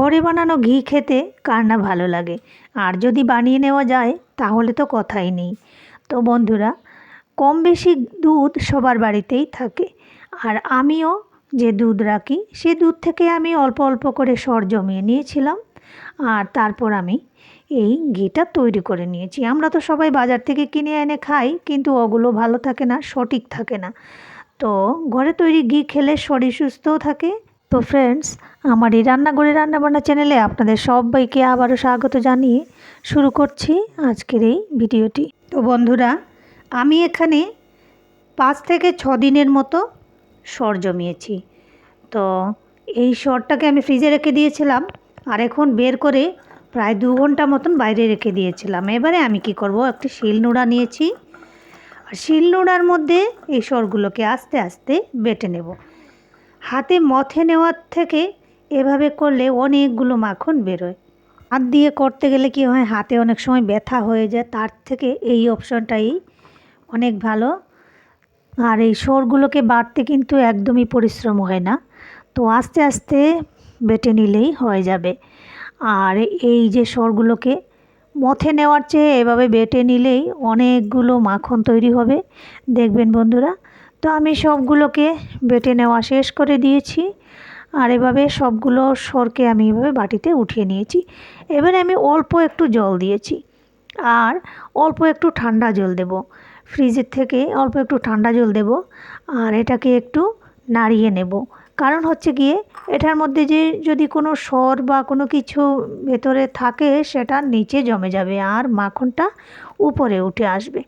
ঘরে বানানো ঘি খেতে কার না ভালো লাগে? আর যদি বানিয়ে নেওয়া যায়, তাহলে তো কথাই নেই। তো বন্ধুরা, কম বেশি দুধ সবার বাড়িতেই থাকে। আর আমিও যে দুধ রাখি, সে দুধ থেকে আমি অল্প অল্প করে সর জমিয়ে নিয়েছিলাম। আর তারপর আমি এই ঘিটা তৈরি করে নিয়েছি। আমরা তো সবাই বাজার থেকে কিনে এনে খাই, কিন্তু ওগুলো ভালো থাকে না, সঠিক থাকে না। তো ঘরে তৈরি ঘি খেলে শরীর সুস্থও থাকে তো ফ্রেন্ডস আমার এই রান্নাঘরে রান্নাবান্না চ্যানেলে আপনাদের সবাইকে আবারও স্বাগত জানিয়ে শুরু করছি আজকের এই ভিডিওটি। তো বন্ধুরা, আমি এখানে পাঁচ থেকে ছ দিনের মতো সর জমিয়েছি। তো এই সরটাকে আমি ফ্রিজে রেখে দিয়েছিলাম আর এখন বের করে প্রায় দু ঘণ্টা মতন বাইরে রেখে দিয়েছিলাম। এবারে আমি কি করব, একটি শিল নোড়া নিয়েছি। আর শিল নোড়ার মধ্যে এই সরগুলোকে আস্তে আস্তে বেটে নেব। হাতে মথে নেওয়ার থেকে এভাবে করলে অনেকগুলো মাখন বেরোয়। হাত দিয়ে করতে গেলে কি হয়, হাতে অনেক সময় ব্যথা হয়ে যায়, তার থেকে এই অপশনটাই অনেক ভালো। আর এই সরগুলোকে বাড়তে কিন্তু একদমই পরিশ্রম হয় না। তো আস্তে আস্তে বেটে নিলেই হয়ে যাবে। আর এই যে সরগুলোকে মথে নেওয়ার চেয়ে এভাবে বেটে নিলেই অনেকগুলো মাখন তৈরি হবে। দেখবেন বন্ধুরা তো আমি সবগুলোকে বেটে নেওয়া শেষ করে দিয়েছি। আর এভাবে সবগুলো সরকে আমি এভাবে বাটিতে উঠিয়ে নিয়েছি। এবারে আমি অল্প একটু জল দিয়েছি। আর অল্প একটু ঠান্ডা জল দেব। ফ্রিজের থেকে অল্প একটু ঠান্ডা জল দেব। আর এটাকে একটু নাড়িয়ে নেব। কারণ হচ্ছে গিয়ে এটার মধ্যে যে যদি কোনো সর বা কোনো কিছু ভেতরে থাকে, সেটা নিচে জমে যাবে আর মাখনটা উপরে উঠে আসবে।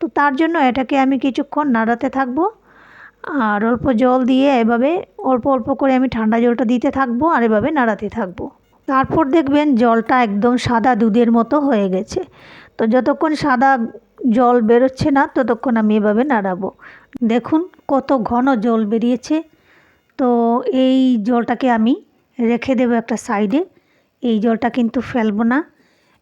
তো তার জন্য এটাকে আমি কিছুক্ষণ নাড়াতে থাকব। আর অল্প জল দিয়ে এভাবে অল্প অল্প করে আমি ঠান্ডা জলটা দিতে থাকব আর এভাবে নাড়াতে থাকব। তারপর দেখবেন জলটা একদম সাদা দুধের মতো হয়ে গেছে। তো যতক্ষণ সাদা জল বেরোচ্ছে না, ততক্ষণ আমি এভাবে নাড়াবো। দেখুন কত ঘন জল বেরিয়েছে। তো এই জলটাকে আমি রেখে দেবো একটা সাইডে। এই জলটা কিন্তু ফেলব না।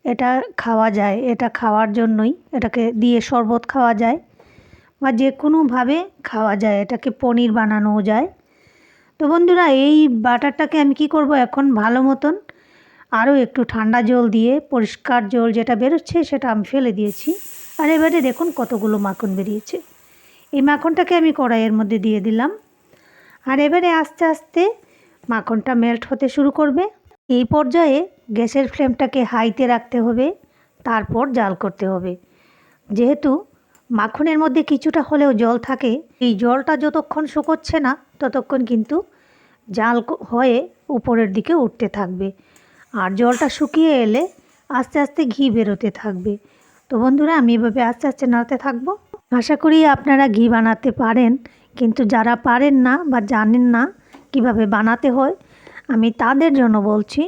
এটা খাওয়া যায়। এটা খাওয়ার জন্যই এটাকে দিয়ে শরবত খাওয়া যায়। বা যে কোনোভাবে খাওয়া যায়, এটাকে পনির বানানোও যায়। তো বন্ধুরা, এই বাটারটাকে আমি কি করব এখন? ভালো মতন আরও একটু ঠান্ডা জল দিয়ে, পরিষ্কার জল যেটা বেরোচ্ছে সেটা আমি ফেলে দিয়েছি। আর এবারে দেখুন কতগুলো মাখন বেরিয়েছে। এই মাখনটাকে আমি কড়াইয়ের মধ্যে দিয়ে দিলাম। আর এবারে আস্তে আস্তে মাখনটা মেল্ট হতে শুরু করবে। এই পর্যায়ে গ্যাসের ফ্লেমটাকে হাইতে রাখতে হবে, তারপর জাল করতে হবে। যেহেতু মাখনের মধ্যে কিছুটা হলেও জল থাকে, এই জলটা যতক্ষণ শুকোচ্ছে না, ততক্ষণ কিন্তু জাল হয়ে উপরের দিকে উঠতে থাকবে। আর জলটা শুকিয়ে এলে আস্তে আস্তে ঘি বেরোতে থাকবে। তো বন্ধুরা, আমি এভাবে আস্তে আস্তে নাড়তে থাকব। আশা করি আপনারা ঘি বানাতে পারেন, কিন্তু যারা পারেন না বা জানেন না কীভাবে বানাতে হয়, আমি তাদের জন্য বলছি,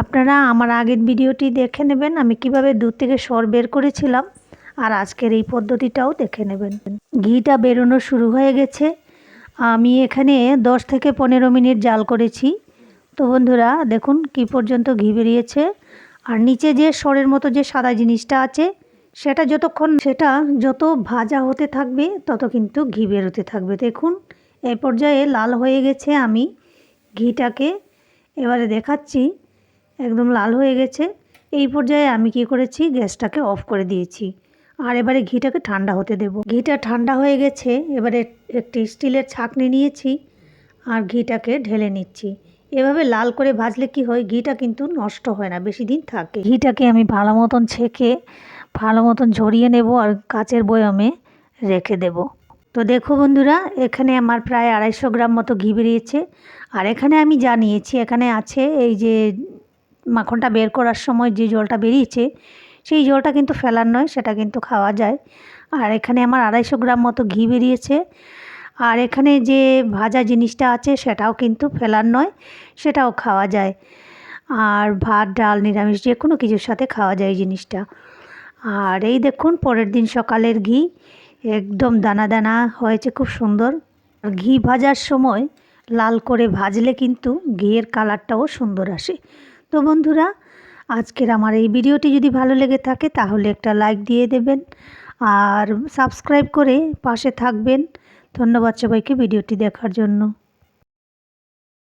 আপনারা আমার আগের ভিডিওটি দেখে নেবেন, আমি কীভাবে দুধ থেকে সর বের করেছিলাম। আর আজকের এই পদ্ধতিটাও দেখে নেবেন। ঘিটা বেরোনো শুরু হয়ে গেছে। আমি এখানে দশ থেকে পনেরো মিনিট জাল করেছি। তো বন্ধুরা, দেখুন কি পর্যন্ত ঘি বেরিয়েছে। আর নিচে যে সরের মতো যে সাদা জিনিসটা আছে, সেটা যতক্ষণ সেটা যত ভাজা হতে থাকবে, তত কিন্তু ঘি বেরোতে থাকবে। দেখুন এই পর্যায়ে লাল হয়ে গেছে আমি ঘিটাকে। এবারে দেখাচ্ছি, একদম লাল হয়ে গেছে। এই পর্যায়ে আমি কি করেছি, গ্যাসটাকে অফ করে দিয়েছি। আর এবারে ঘিটাকে ঠান্ডা হতে দেব। ঘিটা ঠান্ডা হয়ে গেছে, এবারে একটি স্টিলের ছাঁকনি নিয়েছি আর ঘিটাকে ঢেলে নিচ্ছি। এভাবে লাল করে ভাজলে কি হয়, ঘিটা কিন্তু নষ্ট হয় না, বেশি দিন থাকে। ঘিটাকে আমি ভালো মতন ছেঁকে, ভালো মতন ঝরিয়ে নেব আর কাচের বয়মে রেখে দেব। তো দেখো বন্ধুরা, এখানে আমার প্রায় আড়াইশো গ্রাম মতো ঘি বেরিয়েছে। আর এখানে আমি জানিয়েছি এখানে আছে এই যে মাখনটা বের করার সময় যে জলটা বেরিয়েছে সেই জলটা কিন্তু ফেলার নয়, সেটা কিন্তু খাওয়া যায়। আর এখানে আমার আড়াইশো গ্রাম মতো ঘি বেরিয়েছে। আর এখানে যে ভাজা জিনিসটা আছে, সেটাও কিন্তু ফেলার নয়, সেটাও খাওয়া যায়। আর ভাত, ডাল, নিরামিষ যে কোনো কিছুর সাথে খাওয়া যায় জিনিসটা। আর এই দেখুন, পরের দিন সকালের ঘি, একদম দানা দানা হয়েছে, খুব সুন্দর। আর ঘি ভাজার সময় লাল করে ভাজলে কিন্তু ঘিয়ের কালারটাও সুন্দর আসে। তো বন্ধুরা আজকের আমার এই ভিডিওটি যদি ভালো লেগে থাকে তাহলে একটা লাইক দিয়ে দেবেন আর সাবস্ক্রাইব করে পাশে থাকবেন। ধন্যবাদ সবাইকে ভিডিওটি দেখার জন্য।